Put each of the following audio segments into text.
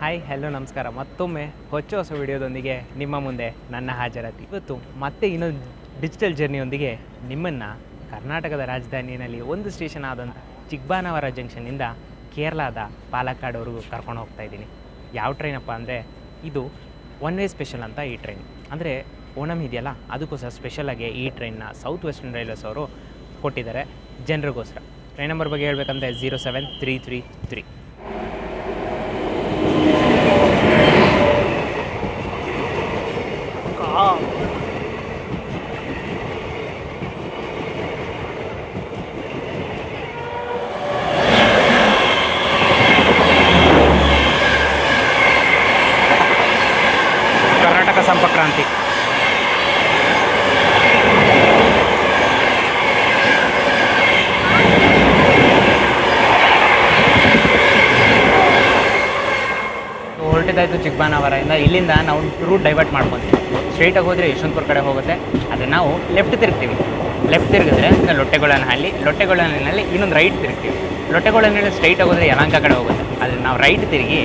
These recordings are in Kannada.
ಹಾಯ್ ಹಲೋ ನಮಸ್ಕಾರ. ಮತ್ತೊಮ್ಮೆ ಹೊಚ್ಚ ಹೊಸ ವಿಡಿಯೋದೊಂದಿಗೆ ನಿಮ್ಮ ಮುಂದೆ ನನ್ನ ಹಾಜರಾತಿ. ಇವತ್ತು ಮತ್ತೆ ಇನ್ನೊಂದು ಡಿಜಿಟಲ್ ಜರ್ನಿಯೊಂದಿಗೆ ನಿಮ್ಮನ್ನು ಕರ್ನಾಟಕದ ರಾಜಧಾನಿಯಲ್ಲಿ ಒಂದು ಸ್ಟೇಷನ್ ಆದಂಥ ಚಿಕ್ಕಬಾನವರ ಜಂಕ್ಷನ್ನಿಂದ ಕೇರಳದ ಪಾಲಕ್ಕಾಡ್ವರೆಗೂ ಕರ್ಕೊಂಡು ಹೋಗ್ತಾ ಇದ್ದೀನಿ. ಯಾವ ಟ್ರೈನಪ್ಪ ಅಂದರೆ ಇದು ಒನ್ ವೇ ಸ್ಪೆಷಲ್ ಅಂತ ಈ ಟ್ರೈನ್ ಅಂದರೆ ಓಣಂ ಇದೆಯಲ್ಲ, ಅದಕ್ಕೋಸ್ಕರ ಸ್ಪೆಷಲಾಗಿ ಈ ಟ್ರೈನ್ನ ಸೌತ್ ವೆಸ್ಟರ್ನ್ ರೈಲ್ವೇಸ್ ಅವರು ಕೊಟ್ಟಿದ್ದಾರೆ ಜನರಿಗೋಸ್ಕರ. ಟ್ರೈನ್ ನಂಬರ್ ಬಗ್ಗೆ ಹೇಳಬೇಕಂದ್ರೆ zero seven three three three ಹೊರಟಿದ್ದಾಯ್ತು ಚಿಕ್ಕಬಾನವರಿಂದ ಇಲ್ಲಿಂದ ನಾವು ರೂಟ್ ಡೈವರ್ಟ್ ಮಾಡ್ಕೊತೀವಿ. ಸ್ಟ್ರೈಟಾಗಿ ಹೋದರೆ ಯಶವಂತಪುರ ಕಡೆ ಹೋಗುತ್ತೆ. ಆದರೆ ನಾವು ಲೆಫ್ಟ್ ತಿರುಗ್ತೀವಿ. ಲೆಫ್ಟ್ ತಿರುಗಿದ್ರೆ ಲೊಟ್ಟೆಗೊಳನಹಳ್ಳಿ ಲೊಟ್ಟೆಗೊಳನಹಳ್ಳಿ ಇನ್ನೊಂದು ರೈಟ್ ತಿರುಗ್ತೀವಿ. ಲೊಟ್ಟೆಗೊಳನಹಳ್ಳಿ ಸ್ಟ್ರೈಟಾಗಿ ಹೋದರೆ ಯಲಾಂಕ ಕಡೆ ಹೋಗುತ್ತೆ. ಆದರೆ ನಾವು ರೈಟ್ ತಿರುಗಿ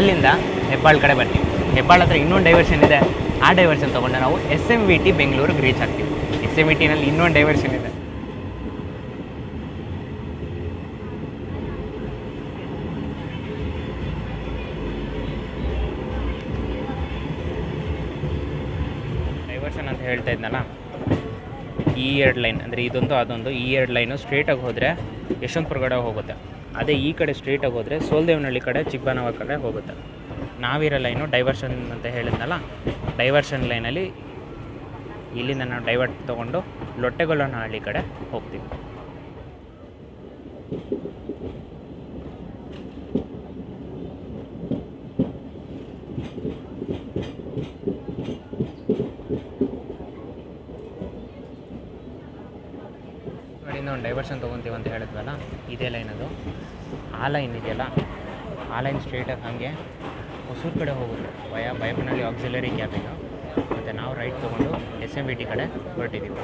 ಅಲ್ಲಿಂದ ಹೆಬ್ಬಾಳ್ ಕಡೆ ಬರ್ತೀವಿ. ಹೆಬ್ಬಾಳ್ ಹತ್ರ ಇನ್ನೊಂದು ಡೈವರ್ಷನ್ ಇದೆ. ಆ ಡೈವರ್ಷನ್ ತೊಗೊಂಡು ನಾವು ಎಸ್ ಎಂ ವಿ ಟಿ ಬೆಂಗಳೂರಿಗೆ ರೀಚ್ ಆಗ್ತೀವಿ. ಎಸ್ ಎಂ ವಿ ಟಿನಲ್ಲಿ ಇನ್ನೊಂದು ಡೈವರ್ಷನ್ ಇದೆ. ಹೇಳ್ತಾ ಇದ್ನಲ್ಲ, ಈ ಎರಡು ಲೈನ್, ಅಂದರೆ ಇದೊಂದು ಅದೊಂದು, ಈ ಎರಡು ಲೈನು ಸ್ಟ್ರೇಟಾಗಿ ಹೋದರೆ ಯಶವಂತಪುರ ಕಡೆ ಹೋಗುತ್ತೆ. ಅದೇ ಈ ಕಡೆ ಸ್ಟ್ರೇಟಾಗಿ ಹೋದರೆ ಸೋಲ್ದೇವನಹಳ್ಳಿ ಕಡೆ ಚಿಕ್ಕಬಾನವ ಕಡೆ ಹೋಗುತ್ತೆ. ನಾವಿರೋ ಲೈನು ಡೈವರ್ಷನ್ ಅಂತ ಹೇಳಿದ್ನಲ್ಲ ಡೈವರ್ಷನ್ ಲೈನಲ್ಲಿ ಇಲ್ಲಿಂದ ನಾವು ಡೈವರ್ಟ್ ತೊಗೊಂಡು ಲೊಟ್ಟೆಗೊಲ್ಲನಹಳ್ಳಿ ಕಡೆ ಹೋಗ್ತೀವಿ ಕಡೆಯಿಂದ ಒಂದು ಡೈವರ್ಷನ್ ತೊಗೊತೀವಿ ಅಂತ ಹೇಳಿದ್ವಲ್ಲ, ಇದೇ ಲೈನ್ ಅದು. ಆ ಲೈನ್ ಇದೆಯಲ್ಲ, ಆ ಲೈನ್ ಸ್ಟ್ರೇಟಾಗಿ ಹಾಗೆ ಹೊಸೂರು ಕಡೆ ಹೋಗುತ್ತೆ. ಭಯ ಬೈಪನಹಳ್ಳಿ ಆಕ್ಸಿಲರಿ ಕ್ಯಾಬಿನ್ನು ಮತ್ತು ನಾವು ರೈಟ್ ತೊಗೊಂಡು ಎಸ್ ಎಂ ಬಿ ಟಿ ಕಡೆ ಹೊರಟಿದ್ದೀವಿ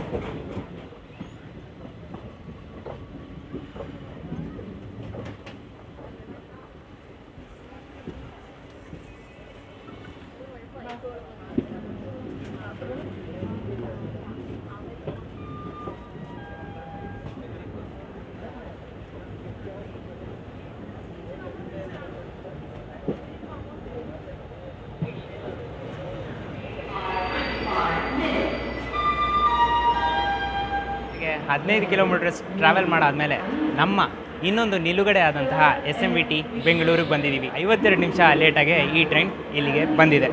ಹೀಗೆ ಹದಿನೈದು ಕಿಲೋಮೀಟರ್ಸ್ ಟ್ರಾವೆಲ್ ಮಾಡಾದಮೇಲೆ ನಮ್ಮ ಇನ್ನೊಂದು ನಿಲುಗಡೆ ಆದಂತಹ ಎಸ್ ಎಂ ಬಿ ಟಿ ಬೆಂಗಳೂರಿಗೆ ಬಂದಿದ್ದೀವಿ. ಐವತ್ತೆರಡು ನಿಮಿಷ ಲೇಟಾಗೆ ಈ ಟ್ರೈನ್ ಇಲ್ಲಿಗೆ ಬಂದಿದೆ.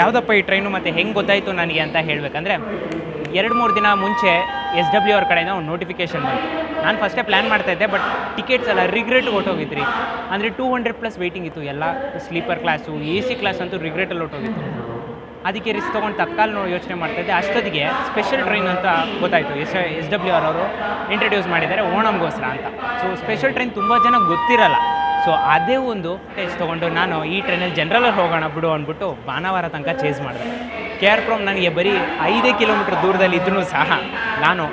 ಯಾವುದಪ್ಪ ಈ ಟ್ರೈನು ಮತ್ತು ಹೆಂಗೆ ಗೊತ್ತಾಯಿತು ನನಗೆ ಅಂತ ಹೇಳಬೇಕಂದ್ರೆ, ಎರಡು ಮೂರು ದಿನ ಮುಂಚೆ ಎಸ್ ಡಬ್ಲ್ಯೂ ಅವ್ರ ಕಡೆಯಿಂದ ಒಂದು ನೋಟಿಫಿಕೇಶನ್ ಬಂತು. ನಾನು ಫಸ್ಟೇ ಪ್ಲ್ಯಾನ್ ಮಾಡ್ತಾಯಿದ್ದೆ ಬಟ್ ಟಿಕೆಟ್ಸ್ ಎಲ್ಲ ರಿಗ್ರೆಟ್ ಹೊಟ್ಟೋಗಿದ್ರಿ ಅಂದರೆ ಟೂ ಹಂಡ್ರೆಡ್ ಪ್ಲಸ್ ವೆಯ್ಟಿಂಗ್ ಇತ್ತು, ಎಲ್ಲ sleeper class A C class ಅಂತೂ ರಿಗ್ರೆಟಲ್ಲಿ ಹೊಟ್ಟೋಗಿತ್ತು ಅದಕ್ಕೆ ರಿಸ್ಕ್ ತೊಗೊಂಡು ತತ್ಕಾಲ ಯೋಚನೆ ಮಾಡ್ತಾಯಿದ್ದೆ ಅಷ್ಟೊತ್ತಿಗೆ ಸ್ಪೆಷಲ್ ಟ್ರೈನ್ ಅಂತ ಗೊತ್ತಾಯಿತು. ಎಸ್ ಎಸ್ ಡಬ್ಲ್ಯೂ ಆರ್ ಅವರು ಇಂಟ್ರಡ್ಯೂಸ್ ಮಾಡಿದ್ದಾರೆ ಓಣಂಗೋಸ್ಕರ ಅಂತ. ಸೊ ಸ್ಪೆಷಲ್ ಟ್ರೈನ್ ತುಂಬ ಜನ ಗೊತ್ತಿರಲ್ಲ. ಸೊ ಅದೇ ಒಂದು ಟೇಸ್ಟ್ ತೊಗೊಂಡು ನಾನು ಈ ಟ್ರೈನಲ್ಲಿ ಜನರಲಲ್ಲಿ ಹೋಗೋಣ ಬಿಡು ಅಂದ್ಬಿಟ್ಟು ಭಾನುವಾರ ತನಕ ಚೇಸ್ ಮಾಡಿದೆ. ಕೆ ಆರ್ ಪ್ರೋಮ್ ನನಗೆ ಬರೀ ಐದೇ ಕಿಲೋಮೀಟ್ರ್ ದೂರದಲ್ಲಿ ಇದ್ರೂ ಸಹ ನಾನು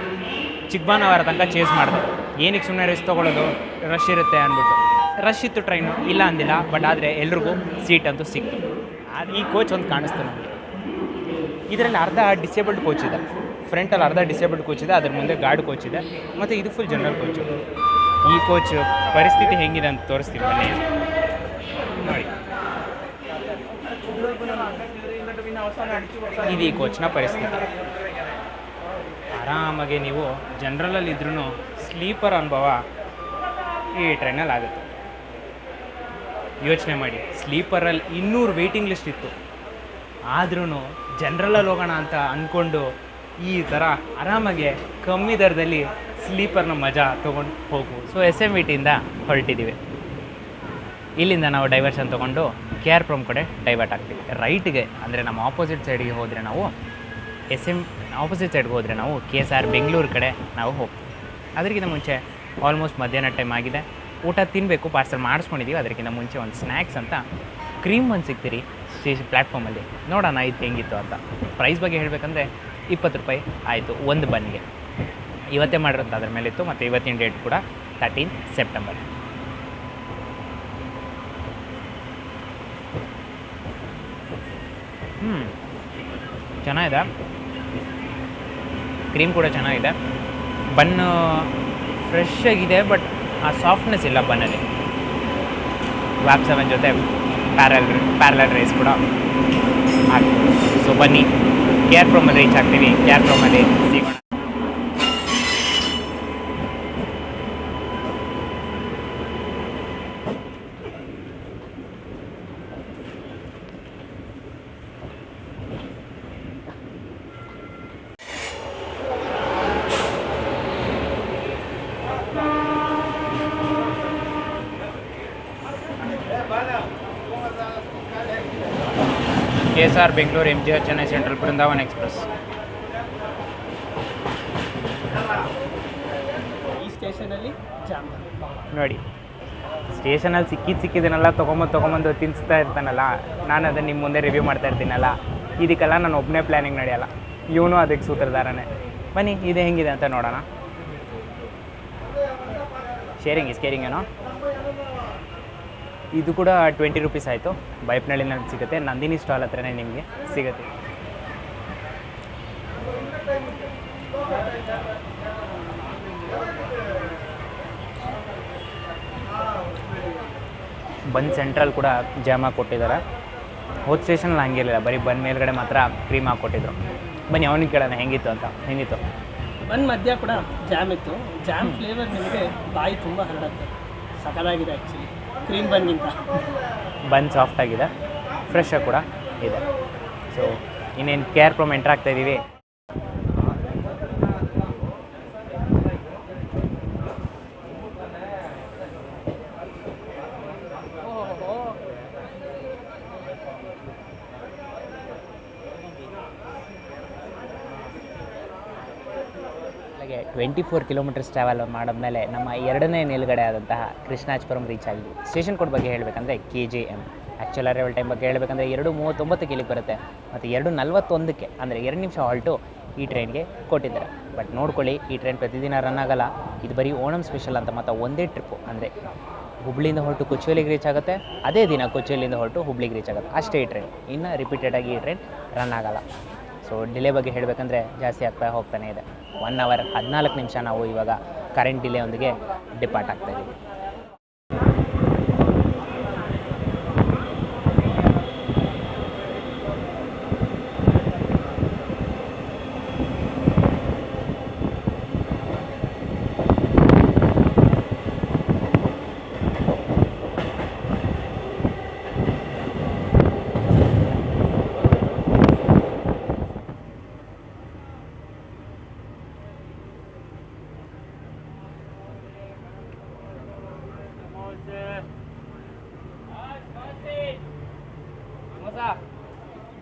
ಚಿಕ್ಕಬಾನವಾರ ತನಕ ಚೇಸ್ ಮಾಡಿದೆ. ಏನಕ್ಕೆ ಸುಮ್ಮನೆ ರಿಸ್ಕ್ ತೊಗೊಳ್ಳೋದು? ರಶ್ ಇರುತ್ತೆ ಅಂದ್ಬಿಟ್ಟು. ರಶ್ ಇತ್ತು ಟ್ರೈನು ಇಲ್ಲ ಅಂದಿಲ್ಲ ಬಟ್ ಆದರೆ ಎಲ್ರಿಗೂ ಸೀಟ್ ಅಂತೂ ಸಿಕ್ತು. ಈ ಕೋಚ್ ಒಂದು ಕಾಣಿಸ್ತು ನಮಗೆ. ಇದರಲ್ಲಿ ಅರ್ಧ ಡಿಸೇಬಲ್ಡ್ ಕೋಚ್ ಇದೆ. ಫ್ರಂಟಲ್ಲಿ ಅರ್ಧ ಡಿಸೇಬಲ್ಡ್ ಕೋಚ್ ಇದೆ, ಅದ್ರ ಮುಂದೆ ಗಾರ್ಡ್ ಕೋಚ್ ಇದೆ, ಮತ್ತು ಇದು ಫುಲ್ ಜನರಲ್ ಕೋಚು ಈ ಕೋಚ್ ಪರಿಸ್ಥಿತಿ ಹೆಂಗಿದೆ ಅಂತ ತೋರಿಸ್ತೀವಿ ಬನ್ನಿ. ನೋಡಿ. ಇದು ಈ ಕೋಚ್ನ ಪರಿಸ್ಥಿತಿ. ಆರಾಮಾಗಿ ನೀವು ಜನರಲಲ್ಲಿ ಇದ್ರೂ ಸ್ಲೀಪರ್ ಅನುಭವ ಈ ಟ್ರೈನಲ್ಲಿ ಆಗುತ್ತೆ. ಯೋಚನೆ ಮಾಡಿ. ಸ್ಲೀಪರಲ್ಲಿ ಇನ್ನೂರು ವೆಯ್ಟಿಂಗ್ ಲಿಸ್ಟ್ ಇತ್ತು. ಆದ್ರೂ ಜನರಲಲ್ಲಿ ಹೋಗೋಣ ಅಂತ ಅಂದ್ಕೊಂಡು ಈ ಥರ ಆರಾಮಾಗಿ ಕಮ್ಮಿ ದರದಲ್ಲಿ ಸ್ಲೀಪರ್ನ ಮಜಾ ತೊಗೊಂಡು ಹೋಗು. ಸೊ ಎಸ್ ಎಂ ವಿ ಟಿಯಿಂದ ಹೊರಟಿದ್ದೀವಿ. ಇಲ್ಲಿಂದ ನಾವು ಡೈವರ್ಷನ್ ತೊಗೊಂಡು ಕೆ ಆರ್ ಪ್ರಮ್ ಕಡೆ ಡೈವರ್ಟ್ ಆಗ್ತೀವಿ. ರೈಟ್ಗೆ ಅಂದರೆ ನಮ್ಮ ಆಪೋಸಿಟ್ ಸೈಡ್ಗೆ ಹೋದರೆ ನಾವು ಎಸ್ ಎಂ ಆಪೋಸಿಟ್ ಸೈಡ್ಗೆ ಹೋದರೆ ನಾವು ಕೆ ಎಸ್ ಆರ್ ಬೆಂಗಳೂರು ಕಡೆ ನಾವು ಹೋಗ್ತೀವಿ. ಅದಕ್ಕಿಂತ ಮುಂಚೆ ಆಲ್ಮೋಸ್ಟ್ ಮಧ್ಯಾಹ್ನ ಟೈಮ್ ಆಗಿದೆ. ಊಟ ತಿನ್ನಬೇಕು ಪಾರ್ಸಲ್ ಮಾಡಿಸ್ಕೊಂಡಿದ್ದೀವಿ. ಅದಕ್ಕಿಂತ ಮುಂಚೆ ಒಂದು ಸ್ನ್ಯಾಕ್ಸ್ ಅಂತ ಕ್ರೀಮ್ ಒಂದು ಸಿಗ್ತೀರಿ. ಸ್ಟೇಷನ್ ಪ್ಲ್ಯಾಟ್ಫಾರ್ಮಲ್ಲಿ ನೋಡೋಣ ಇದು ಹೆಂಗಿತ್ತು ಅಂತ. ಪ್ರೈಸ್ ಬಗ್ಗೆ ಹೇಳಬೇಕಂದ್ರೆ ಇಪ್ಪತ್ತು ರೂಪಾಯಿ ಆಯಿತು ಒಂದು ಬನ್ಗೆ ಇವತ್ತೇ ಮಾಡಿರೋದು ಅದ್ರ ಇತ್ತು ಮತ್ತು ಇವತ್ತಿನ ಡೇಟ್ ಕೂಡ ತರ್ಟೀನ್ ಸೆಪ್ಟೆಂಬರ್ ಹ್ಞೂ ಚೆನ್ನಾಗಿದೆ. ಕ್ರೀಮ್ ಕೂಡ ಚೆನ್ನಾಗಿದೆ. ಬನ್ನು ಫ್ರೆಶ್ ಆಗಿದೆ ಬಟ್ ಆ ಸಾಫ್ಟ್ನೆಸ್ ಇಲ್ಲ ಬನ್ನಲ್ಲಿ ವ್ಯಾಪ್ ಸೆವೆನ್ ಜೊತೆ ಪ್ಯಾರಲ್ ಪ್ಯಾರಲಲ್ ರೈಸ್ ಕೂಡ ಹಾಕ್ತೀವಿ ಸೊ ಬನ್ನಿ ಕೆ ಆರ್ ಪ್ರೋಮಲ್ಲಿ ರೀಚ್ ಆಗ್ತೀವಿ. ಕೆ ಆರ್ ಪ್ರೋಮಲ್ಲಿ ಸಿಗೋಣ R Bengaluru M G R Chennai central Brindavan express ಈ ಸ್ಟೇಷನಲ್ಲಿ ಜಾಮ್. ನೋಡಿ ಸ್ಟೇಷನಲ್ಲಿ ಸಿಕ್ಕಿದ್ದು ಸಿಕ್ಕಿದ್ದನ್ನೆಲ್ಲ ತೊಗೊಂಬಂದು ತೊಗೊಂಬಂದು ತಿನ್ನಿಸ್ತಾ ಇರ್ತಾನಲ್ಲ ನಾನು ಅದನ್ನು ನಿಮ್ಮ ಮುಂದೆ ರಿವ್ಯೂ ಮಾಡ್ತಾ ಇರ್ತೀನಲ್ಲ ಇದಕ್ಕೆಲ್ಲ ನಾನು ಒಬ್ಬನೇ ಪ್ಲ್ಯಾನಿಂಗ್ ನಡೆಯಲ್ಲ. ಇವನು ಅದಕ್ಕೆ ಸೂತ್ರಧಾರನೇ. ಬನ್ನಿ ಇದು ಹೆಂಗಿದೆ ಅಂತ ನೋಡೋಣ. ಶೇರಿಂಗ್ ಇಸ್ ಕೇರಿಂಗ್ ಏನೋ ಇದು ಕೂಡ ಟ್ವೆಂಟಿ ರುಪೀಸ್ ಆಯಿತು. ಬೈಪ್ನಳ್ಳಿನಲ್ಲಿ ಸಿಗುತ್ತೆ? ನಂದಿನಿ ಸ್ಟಾಲ್ ಹತ್ರನೇ ನಿಮಗೆ ಸಿಗುತ್ತೆ. ಬನ್ ಸೆಂಟ್ರಲ್ ಕೂಡ ಜಾಮ್ ಹಾಕಿ ಕೊಟ್ಟಿದ್ದಾರೆ. ಹೋದ ಸ್ಟೇಷನಲ್ಲಿ ಹಂಗಿರಲಿಲ್ಲ. ಬರೀ ಬಂದ್ ಮೇಲ್ಗಡೆ ಮಾತ್ರ ಕ್ರೀಮ್ ಹಾಕ್ಕೊಟ್ಟಿದ್ರು ಬನ್ನಿ, ಅವನಿಗೆ ಕೇಳೋಣ. ಹೆಂಗಿತ್ತು ಅಂತ. ಹೆಂಗಿತ್ತು? ಬನ್ ಮಧ್ಯ ಕೂಡ ಜಾಮ್ ಇತ್ತು. ಜಾಮ್ ಫ್ಲೇವರ್ ನಿಮಗೆ ಬಾಯಿ ತುಂಬ ಹರಡುತ್ತೆ. ಸಕಲಾಗಿದೆ ಆ್ಯಕ್ಚುಲಿ ಕ್ರೀಮ್ ಬನ್ಗಿಂತ ಬನ್ ಸಾಫ್ಟ್ ಆಗಿದೆ. ಫ್ರೆಶ್ ಕೂಡ ಇದೆ. ಸೊ ಇನ್ನೇನು ಕೇರ್ ಪ್ರೊಮ್ ಎಂಟ್ರ್ ಆಗ್ತಾ ಟ್ವೆಂಟಿ ಫೋರ್ ಕಿಲೋಮೀಟರ್ಸ್ ಟ್ರಾವೆಲ್ ಮಾಡಿದ್ಮೇಲೆ ನಮ್ಮ ಎರಡನೇ ನಿಲುಗಡೆ ಆದಂತಹ ಕೃಷ್ಣಾಜಪುರಂ ರೀಚ್ ಆಗಿದೆ. ಸ್ಟೇಷನ್ ಕೋಡ್ ಬಗ್ಗೆ ಹೇಳಬೇಕಂದ್ರೆ K J M actual arrival time ಬಗ್ಗೆ ಹೇಳಬೇಕಂದ್ರೆ ಎರಡು ಮೂವತ್ತೊಂಬತ್ತಕ್ಕೆ ಇಲ್ಲಿಗೆ ಬರುತ್ತೆ. ಮತ್ತು ಎರಡು ನಲ್ವತ್ತೊಂದಕ್ಕೆ, ಅಂದರೆ ಎರಡು ನಿಮಿಷ ಹಾಲ್ಟು ಈ ಟ್ರೈನ್ಗೆ ಕೊಟ್ಟಿದ್ದಾರೆ. ಬಟ್ ನೋಡ್ಕೊಳ್ಳಿ, ಈ ಟ್ರೈನ್ ಪ್ರತಿದಿನ ರನ್ ಆಗೋಲ್ಲ. ಇದು ಬರೀ ಓಣಂ ಸ್ಪೆಷಲ್ ಅಂತ ಮತ್ತು ಒಂದೇ ಟ್ರಿಪ್ಪು ಅಂದರೆ ಹುಬ್ಳಿಯಿಂದ ಹೊರಟು ಕೊಚ್ಚುವೆಲಿಗೆ ರೀಚ್ ಆಗುತ್ತೆ. ಅದೇ ದಿನ ಕೊಚ್ಚುವೆಲಿಯಿಂದ ಹೊರಟು ಹುಬ್ಳಿಗೆ ರೀಚ್ ಆಗುತ್ತೆ. ಅಷ್ಟೇ ಈ ಟ್ರೈನ್ ಇನ್ನು ರಿಪೀಟೆಡಾಗಿ ಈ ಟ್ರೈನ್ ರನ್ ಆಗಲ್ಲ. ಸೊ ಡಿಲೇ ಬಗ್ಗೆ ಹೇಳಬೇಕಂದ್ರೆ ಜಾಸ್ತಿ ಆಗ್ತಾ ಹೋಗ್ತಾನೆ ಇದೆ. ಒನ್ ಅವರ್ ಹದಿನಾಲ್ಕು ನಿಮಿಷ ನಾವು ಇವಾಗ ಕರೆಂಟ್ ಡಿಲೇ ಒಂದಿಗೆ ಡಿಪಾರ್ಟ್ ಆಗ್ತಾ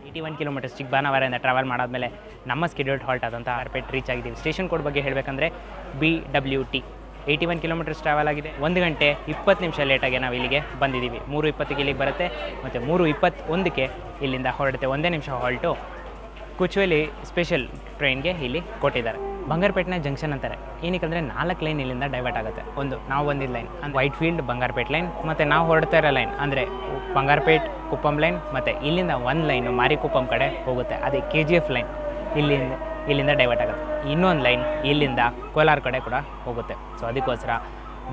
ಏಯ್ಟಿ ಒನ್ ಕಿಲೋಮೀಟರ್ಸ್ ಚಿಕ್ಕಬಾನವರದಿಂದ ಟ್ರಾವೆಲ್ ಮಾಡಾದ್ಮೇಲೆ ನಮ್ಮ ಸ್ಕೆಡ್ಯೂಲ್ಡ್ ಹಾಲ್ಟ್ ಆದಂಥ ಆರ್ಪೇಟ್ ರೀಚ್ ಆಗಿದ್ದೀವಿ. ಸ್ಟೇಷನ್ ಕೋಡ್ ಬಗ್ಗೆ ಹೇಳಬೇಕಂದ್ರೆ B W T eighty one kilometres travel ಆಗಿದೆ. ಒಂದು ಗಂಟೆ ಇಪ್ಪತ್ತು ನಿಮಿಷ ಲೇಟಾಗಿ ನಾವು ಇಲ್ಲಿಗೆ ಬಂದಿದ್ದೀವಿ. ಮೂರು ಇಪ್ಪತ್ತಿಗೆ ಇಲ್ಲಿಗೆ ಬರುತ್ತೆ. ಮತ್ತು ಮೂರು ಇಪ್ಪತ್ತೊಂದಕ್ಕೆ ಇಲ್ಲಿಂದ ಹೊರಡುತ್ತೆ. ಒಂದೇ ನಿಮಿಷ ಹಾಲ್ಟು ಕುಚುವೆಲಿ ಸ್ಪೆಷಲ್ ಟ್ರೈನ್ಗೆ ಇಲ್ಲಿ ಕೊಟ್ಟಿದ್ದಾರೆ. ಬಂಗಾರಪೇಟೆನ ಜಂಕ್ಷನ್ ಅಂತಾರೆ. ಏನಕ್ಕಂದರೆ ನಾಲ್ಕು ಲೈನ್ ಇಲ್ಲಿಂದ ಡೈವರ್ಟ್ ಆಗುತ್ತೆ. ಒಂದು, ನಾವು ಬಂದಿದ್ದ ಲೈನ್ ಅಂದರೆ ವೈಟ್ ಫೀಲ್ಡ್ ಬಂಗಾರಪೇಟ್ ಲೈನ್ ಮತ್ತು ನಾವು ಹೊರಡ್ತಾ ಇರೋ ಲೈನ್ ಅಂದರೆ ಬಂಗಾರಪೇಟ್, ಕುಪ್ಪಂ ಲೈನ್ ಮತ್ತು ಇಲ್ಲಿಂದ ಒಂದು ಲೈನು ಮಾರಿಕುಪ್ಪಂ ಕಡೆ ಹೋಗುತ್ತೆ. ಅದೇ ಕೆ ಜಿ ಎಫ್ ಲೈನ್ ಇಲ್ಲಿಂದ ಇಲ್ಲಿಂದ ಡೈವರ್ಟ್ ಆಗುತ್ತೆ. ಇನ್ನೊಂದು ಲೈನ್ ಇಲ್ಲಿಂದ ಕೋಲಾರ ಕಡೆ ಕೂಡ ಹೋಗುತ್ತೆ. ಸೊ ಅದಕ್ಕೋಸ್ಕರ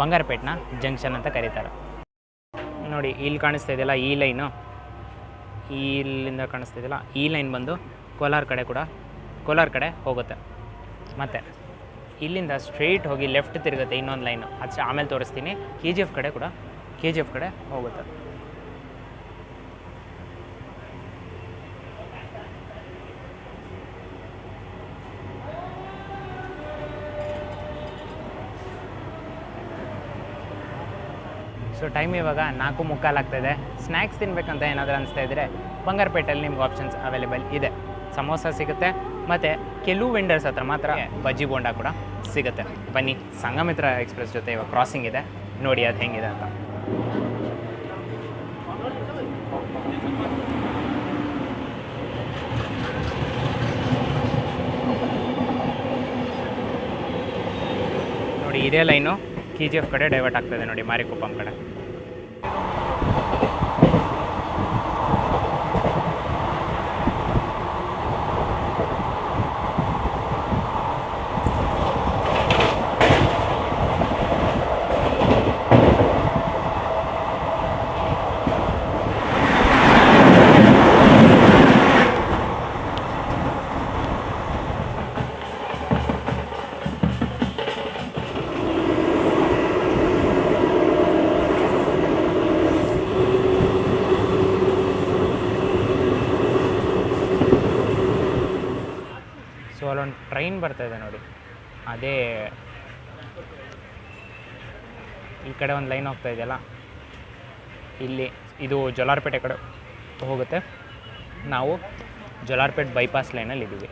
ಬಂಗಾರಪೇಟ್ನ ಜಂಕ್ಷನ್ ಅಂತ ಕರೀತಾರೆ. ನೋಡಿ, ಇಲ್ಲಿ ಕಾಣಿಸ್ತಾ ಇದೆಯಲ್ಲ ಈ ಲೈನು ಇಲ್ಲಿಂದ ಕಾಣಿಸ್ತಾ ಇದೆಯಲ್ಲ, ಈ ಲೈನ್ ಬಂದು ಕೋಲಾರ ಕಡೆ ಕೂಡ. ಕೋಲಾರ ಕಡೆ ಹೋಗುತ್ತೆ. ಮತ್ತು ಇಲ್ಲಿಂದ ಸ್ಟ್ರೈಟ್ ಹೋಗಿ ಲೆಫ್ಟ್ ತಿರುಗುತ್ತೆ ಇನ್ನೊಂದು ಲೈನು ಅದು ಆಮೇಲೆ ತೋರಿಸ್ತೀನಿ. ಕೆ ಜಿ ಎಫ್ ಕಡೆ ಕೂಡ ಕೆ ಜಿ ಎಫ್ ಕಡೆ ಹೋಗುತ್ತೆ. ಸೊ ಟೈಮ್ ಇವಾಗ ನಾಲ್ಕು ಮುಕ್ಕಾಲು ಆಗ್ತಾಯಿದೆ ಸ್ನ್ಯಾಕ್ಸ್ ತಿನ್ಬೇಕಂತ ಏನಾದರೂ ಅನಿಸ್ತಾ ಇದ್ದರೆ ಬಂಗಾರಪೇಟೆಯಲ್ಲಿ ನಿಮ್ಗೆ ಆಪ್ಷನ್ಸ್ ಅವೈಲೇಬಲ್ ಇದೆ. ಸಮೋಸ ಸಿಗುತ್ತೆ. ಮತ್ತು ಕೆಲವು ವೆಂಡರ್ಸ್ ಹತ್ರ ಮಾತ್ರ ಬಜ್ಜಿ ಬೋಂಡ ಕೂಡ ಸಿಗುತ್ತೆ. ಬನ್ನಿ ಸಂಗಮಿತ್ರ ಎಕ್ಸ್ಪ್ರೆಸ್ ಜೊತೆ ಇವಾಗ ಕ್ರಾಸಿಂಗ್ ಇದೆ. ನೋಡಿ ಅದು ಹೆಂಗಿದೆ ಅಂತ. ನೋಡಿ ಇದೇ ಲೈನು ಕೆ ಜಿ ಎಫ್ ಕಡೆ ಡೈವರ್ಟ್ ಆಗ್ತದೆ ನೋಡಿ ಮಾರಿಕುಪ್ಪಂ ಕಡೆ ಲೈನ್ ಬರ್ತಾ ಇದೆ ನೋಡಿ. ಅದೇ ಈ ಕಡೆ ಒಂದು ಲೈನ್ ಹೋಗ್ತಾ ಇದೆಯಲ್ಲ? ಇಲ್ಲಿ ಇದು ಜೋಲಾರ್ಪೇಟೆ ಕಡೆ ಹೋಗುತ್ತೆ. ನಾವು ಜೋಲಾರ್ಪೇಟೆ ಬೈಪಾಸ್ ಲೈನಲ್ಲಿ ಇದ್ದೀವಿ.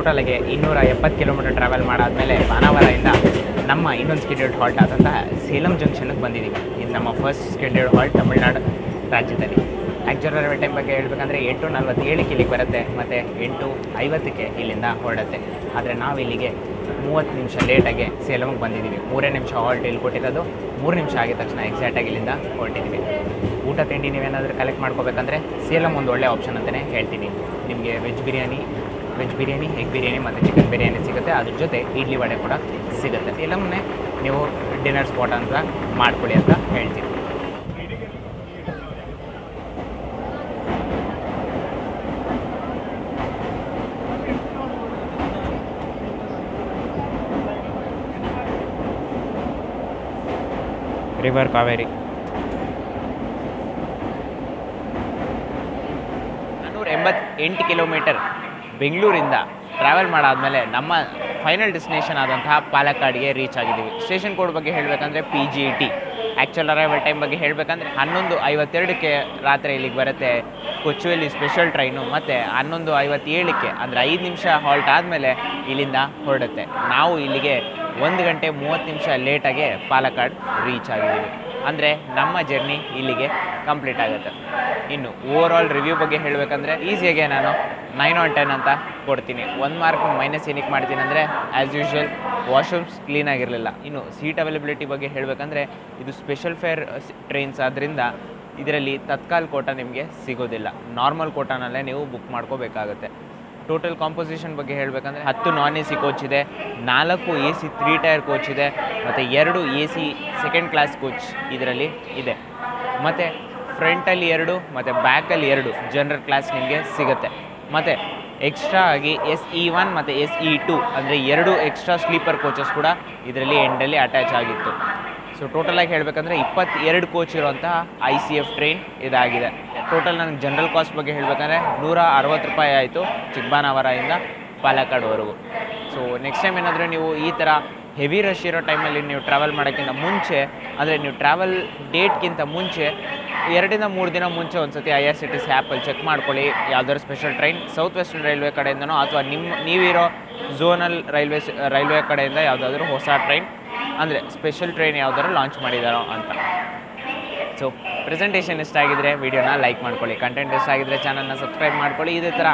ಟೋಟಲಾಗಿ ಇನ್ನೂರ ಎಪ್ಪತ್ತು ಕಿಲೋಮೀಟರ್ ಟ್ರಾವೆಲ್ ಮಾಡಾದ್ಮೇಲೆ ಬಾನಾವರದಿಂದ ನಮ್ಮ ಇನ್ನೊಂದು ಸ್ಕೆಡ್ಯೂಲ್ಡ್ ಹಾಲ್ಟ್ ಆದಂತಹ ಸೇಲಂ ಜಂಕ್ಷನ್ಗೆ ಬಂದಿದ್ದೀವಿ. ಇದು ನಮ್ಮ ಫಸ್ಟ್ ಸ್ಕೆಡ್ಯೂಲ್ಡ್ ಹಾಲ್ಟ್ ತಮಿಳ್ನಾಡು ರಾಜ್ಯದಲ್ಲಿ. ಆ್ಯಕ್ಚುಲ್ ರೈಲ್ವೆ ಟೈಮ್ ಬಗ್ಗೆ ಹೇಳಬೇಕಂದ್ರೆ ಎಂಟು ನಲ್ವತ್ತೇಳಕ್ಕೆ ಇಲ್ಲಿಗೆ ಬರುತ್ತೆ, ಮತ್ತು ಎಂಟು ಐವತ್ತಕ್ಕೆ ಇಲ್ಲಿಂದ ಹೊರಡುತ್ತೆ. ಆದರೆ ನಾವು ಇಲ್ಲಿಗೆ ಮೂವತ್ತು ನಿಮಿಷ ಲೇಟಾಗಿ ಸೇಲಂಗೆ ಬಂದಿದ್ದೀವಿ. ಮೂರೇ ನಿಮಿಷ ಹಾಲ್ಟ್ ಇಲ್ಲಿ ಕೊಟ್ಟಿರೋದು. ಮೂರು ನಿಮಿಷ ಆಗಿದ ತಕ್ಷಣ ಎಕ್ಸಾಕ್ಟಾಗಿ ಇಲ್ಲಿಂದ ಹೊರಟಿದ್ದೀವಿ. ಊಟ, ತಿಂಡಿ ನೀವೇನಾದರೂ ಕಲೆಕ್ಟ್ ಮಾಡ್ಕೋಬೇಕಂದ್ರೆ ಸೇಲಮ್ ಒಂದು ಒಳ್ಳೆ ಆಪ್ಷನ್ ಅಂತಲೇ ಹೇಳ್ತೀನಿ. ನಿಮಗೆ veg biryani veg biryani, egg biryani ಮತ್ತು ಚಿಕನ್ ಬಿರಿಯಾನಿ ಸಿಗುತ್ತೆ. ಅದ್ರ ಜೊತೆ ಇಡ್ಲಿ ವಡೆ ಕೂಡ ಸಿಗುತ್ತೆ. ಸೇಲಮ್ನೇ ನೀವು ಡಿನ್ನರ್ ಸ್ಪಾಟ್ ಅಂತ ಮಾಡ್ಕೊಳ್ಳಿ ಅಂತ ಹೇಳ್ತೀನಿ. ರಿವರ್ ಕಾವೇರಿ ಎಂಬತ್ತೆಂಟು ಕಿಲೋಮೀಟರ್ ಬೆಂಗಳೂರಿಂದ ಟ್ರಾವೆಲ್ ಮಾಡಾದಮೇಲೆ ನಮ್ಮ ಫೈನಲ್ ಡೆಸ್ಟಿನೇಷನ್ ಆದಂತಹ ಪಾಲಕ್ಕಾಡ್ಗೆ ರೀಚ್ ಆಗಿದ್ದೀವಿ. ಸ್ಟೇಷನ್ ಕೋಡ್ ಬಗ್ಗೆ ಹೇಳಬೇಕಂದ್ರೆ P G T actual arrival time ಬಗ್ಗೆ ಹೇಳಬೇಕಂದ್ರೆ ಹನ್ನೊಂದು ಐವತ್ತೆರಡಕ್ಕೆ ರಾತ್ರಿ ಇಲ್ಲಿಗೆ ಬರುತ್ತೆ. ಕೊಚ್ಚುವಲ್ಲಿ ಸ್ಪೆಷಲ್ ಟ್ರೈನು ಮತ್ತು ಹನ್ನೊಂದು ಐವತ್ತೇಳಕ್ಕೆ ಅಂದರೆ ಐದು ನಿಮಿಷ ಹಾಲ್ಟ್ ಆದಮೇಲೆ ಇಲ್ಲಿಂದ ಹೊರಡುತ್ತೆ. ನಾವು ಇಲ್ಲಿಗೆ ಒಂದು ಗಂಟೆ ಮೂವತ್ತು ನಿಮಿಷ ಲೇಟಾಗೆ ಪಾಲಕ್ಕಾಡ್ ರೀಚ್ ಆಗಿದ್ದೀವಿ. ಅಂದರೆ ನಮ್ಮ ಜರ್ನಿ ಇಲ್ಲಿಗೆ ಕಂಪ್ಲೀಟ್ ಆಗುತ್ತೆ. ಇನ್ನು ಓವರ್ ಆಲ್ ರಿವ್ಯೂ ಬಗ್ಗೆ ಹೇಳಬೇಕಂದ್ರೆ ಈಸಿಯಾಗೆ ನಾನು ನೈನ್ ಆನ್ ಟೆನ್ ಅಂತ ಕೊಡ್ತೀನಿ. ಒಂದು ಮಾರ್ಕ್ ಮೈನಸ್ ಏನಕ್ಕೆ ಮಾಡ್ತೀನಿ ಅಂದರೆ ಆ್ಯಸ್ ಯೂಶ್ವಲ್ ವಾಶ್ರೂಮ್ಸ್ ಕ್ಲೀನಾಗಿರಲಿಲ್ಲ ಇನ್ನು ಸೀಟ್ ಅವೈಲಬಿಲಿಟಿ ಬಗ್ಗೆ ಹೇಳಬೇಕಂದ್ರೆ, ಇದು ಸ್ಪೆಷಲ್ ಫೇರ್ ಟ್ರೈನ್ಸ್ ಆದ್ದರಿಂದ ಇದರಲ್ಲಿ ತತ್ಕಾಲ್ ಕೋಟ ನಿಮಗೆ ಸಿಗೋದಿಲ್ಲ. ನಾರ್ಮಲ್ ಕೋಟಾನಲ್ಲೇ ನೀವು ಬುಕ್ ಮಾಡ್ಕೋಬೇಕಾಗುತ್ತೆ. ಟೋಟಲ್ ಕಾಂಪೋಸಿಷನ್ ಬಗ್ಗೆ ಹೇಳಬೇಕಂದ್ರೆ ಹತ್ತು ನಾನ್ ಎ ಸಿ ಕೋಚ್ ಇದೆ, ನಾಲ್ಕು A C three tier coach ಇದೆ, ಮತ್ತು ಎರಡು A C second class coach ಇದರಲ್ಲಿ ಇದೆ. ಮತ್ತು ಫ್ರಂಟಲ್ಲಿ ಎರಡು, ಮತ್ತು ಬ್ಯಾಕಲ್ಲಿ ಎರಡು ಜನರಲ್ ಕ್ಲಾಸ್ ನಿಮಗೆ ಸಿಗುತ್ತೆ. ಮತ್ತು ಎಕ್ಸ್ಟ್ರಾ ಆಗಿ ಎಸ್ ಇ ಒನ್ ಮತ್ತು ಎಸ್ ಇ ಟು ಅಂದರೆ ಎರಡು ಎಕ್ಸ್ಟ್ರಾ ಸ್ಲೀಪರ್ ಕೋಚಸ್ ಕೂಡ ಇದರಲ್ಲಿ ಎಂಡಲ್ಲಿ ಅಟ್ಯಾಚ್ ಆಗಿತ್ತು. ಸೊ ಟೋಟಲಾಗಿ ಹೇಳಬೇಕಂದ್ರೆ ಇಪ್ಪತ್ತೆರಡು ಕೋಚ್ ಇರುವಂತಹ ಐ ಸಿ ಎಫ್ ಟ್ರೈನ್ ಇದಾಗಿದೆ. ಟೋಟಲ್ ನನಗೆ ಜನರಲ್ ಕಾಸ್ಟ್ ಬಗ್ಗೆ ಹೇಳಬೇಕಂದ್ರೆ ನೂರ ಅರವತ್ತು ರೂಪಾಯಿ ಆಯಿತು ಚಿಕ್ಕಬಾನವರದಿಂದ ಪಾಲಕ್ಕಾಡ್ವರೆಗೂ. ಸೊ ನೆಕ್ಸ್ಟ್ ಟೈಮ್ ಏನಾದರೂ ನೀವು ಈ ಥರ ಹೆವಿ ರಶ್ ಇರೋ ಟೈಮಲ್ಲಿ ನೀವು ಟ್ರಾವೆಲ್ ಮಾಡೋಕ್ಕಿಂತ ಮುಂಚೆ, ಅಂದರೆ ನೀವು ಟ್ರಾವೆಲ್ ಡೇಟ್ಗಿಂತ ಮುಂಚೆ, ಎರಡರಿಂದ ಮೂರು ದಿನ ಮುಂಚೆ ಒಂದು ಸತಿ I R C T C ಆ್ಯಪಲ್ಲಿ ಚೆಕ್ ಮಾಡ್ಕೊಳ್ಳಿ. ಯಾವ್ದಾದ್ರು special train south western railway ಕಡೆಯಿಂದನೋ ಅಥವಾ ನಿಮ್ಮ ನೀವಿರೋ ಝೋನಲ್ ರೈಲ್ವೆ ರೈಲ್ವೆ ಕಡೆಯಿಂದ ಯಾವುದಾದ್ರೂ ಹೊಸ ಟ್ರೈನ್ ಅಂದರೆ ಸ್ಪೆಷಲ್ ಟ್ರೈನ್ ಯಾವುದಾದ್ರು ಲಾಂಚ್ ಮಾಡಿದಾರೋ ಅಂತ. ಸೊ ಪ್ರೆಸೆಂಟೇಷನ್ ಇಷ್ಟ ಆಗಿದ್ರೆ ವಿಡಿಯೋನ ಲೈಕ್ ಮಾಡ್ಕೊಳ್ಳಿ. ಕಂಟೆಂಟ್ ಇಷ್ಟ ಆಗಿದ್ರೆ ಚಾನಲ್ನ ಸಬ್ಸ್ಕ್ರೈಬ್ ಮಾಡ್ಕೊಳ್ಳಿ. ಇದೇ ಥರ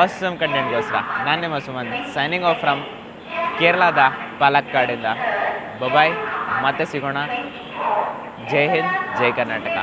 ಆಸಮ್ ಕಂಟೆಂಟ್ಗೋಸ್ಕರ ನಾನು ನಿಮ್ಮ ಸುಮನ್ ಸೈನಿಂಗ್ ಆಫ್ ಫ್ರಮ್ ಕೇರಳದ ಪಾಲಕ್ಕಾಡಿಂದ. ಬಬಾಯ್ ಮತ್ತೆ ಸಿಗೋಣ. ಜೈ ಹಿಂದ್, ಜೈ ಕರ್ನಾಟಕ.